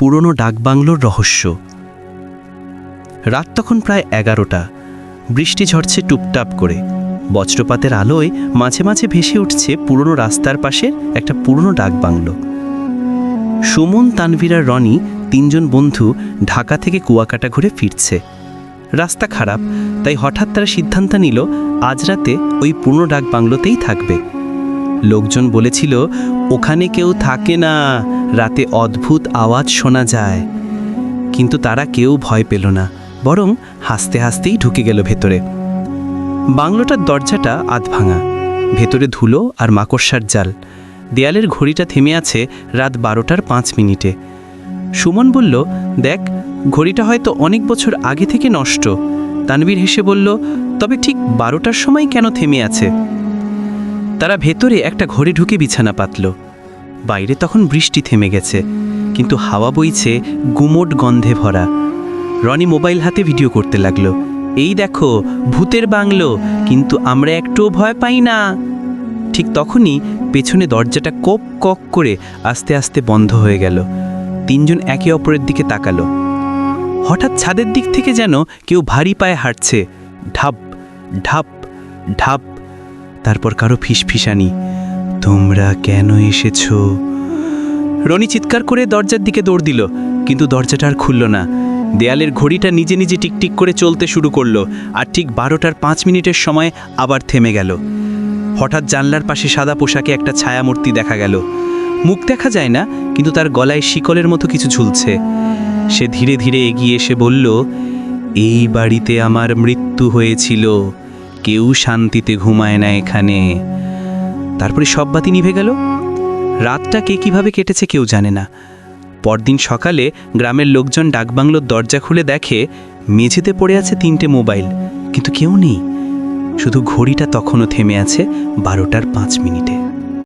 পুরনো ডাকবাংলোর রহস্য। রাত তখন প্রায় এগারোটা। বৃষ্টি ঝরছে টুপটাপ করে। বজ্রপাতের আলোয় মাঝে মাঝে ভেসে উঠছে পুরনো রাস্তার পাশের একটা পুরনো ডাকবাংলো। সুমন, তানভীর রনি, তিনজন বন্ধু ঢাকা থেকে কুয়াকাটা ঘুরে ফিরছে। রাস্তা খারাপ, তাই হঠাৎ তারা সিদ্ধান্ত নিল, আজ রাতে ওই পুরনো ডাক বাংলোতেই থাকবে। লোকজন বলেছিল, ওখানে কেউ থাকে না। রাতে অদ্ভুত আওয়াজ শোনা যায়। কিন্তু তারা কেউ ভয় পেল না, বরং হাসতে হাসতেই ঢুকে গেল ভেতরে। বাংলোটার দরজাটা আধ ভাঙা, ভেতরে ধুলো আর মাকড়সার জাল। দেয়ালের ঘড়িটা থেমে আছে রাত বারোটার পাঁচ মিনিটে। সুমন বলল, দেখ, ঘড়িটা হয়তো অনেক বছর আগে থেকে নষ্ট। তানবীর হেসে বলল, তবে ঠিক বারোটার সময় কেন থেমে আছে? তারা ভেতরে একটা ঘরে ঢুকে বিছানা পাতল। বাইরে তখন বৃষ্টি থেমে গেছে, কিন্তু হাওয়া বইছে, গুমোট গন্ধে ভরা। রনি মোবাইল হাতে ভিডিও করতে লাগল। এই দেখো, ভূতের বাংলো, কিন্তু আমরা একটুও ভয় পাই না। ঠিক তখনই পেছনে দরজাটা কোপ কক করে আস্তে আস্তে বন্ধ হয়ে গেল। তিনজন একে অপরের দিকে তাকালো। হঠাৎ ছাদের দিক থেকে যেন কেউ ভারী পায়ে হাঁটছে। ঢাপ ঢাপ ঢাপ তারপর কারও ফিসফিসানি। তোমরা কেন এসেছ? রনি চিৎকার করে দরজার দিকে দৌড় দিল, কিন্তু দরজাটা আর খুলল না। দেয়ালের ঘড়িটা নিজে নিজে টিকটিক করে চলতে শুরু করল, আর ঠিক বারোটার পাঁচ মিনিটের সময় আবার থেমে গেল। হঠাৎ জানলার পাশে সাদা পোশাকে একটা ছায়ামূর্তি দেখা গেল। মুখ দেখা যায় না, কিন্তু তার গলায় শিকলের মতো কিছু ঝুলছে। সে ধীরে ধীরে এগিয়ে এসে বলল, এই বাড়িতে আমার মৃত্যু হয়েছিল। কেউ শান্তিতে ঘুমায় না এখানে। তারপরে সব বাতি নিভে গেল। রাতটা কে কীভাবে কেটেছে কেউ জানে না। পরদিন সকালে গ্রামের লোকজন ডাকবাংলোর দরজা খুলে দেখে মেঝেতে পড়ে আছে তিনটে মোবাইল, কিন্তু কেউ নেই। শুধু ঘড়িটা তখনও থেমে আছে বারোটার পাঁচ মিনিটে।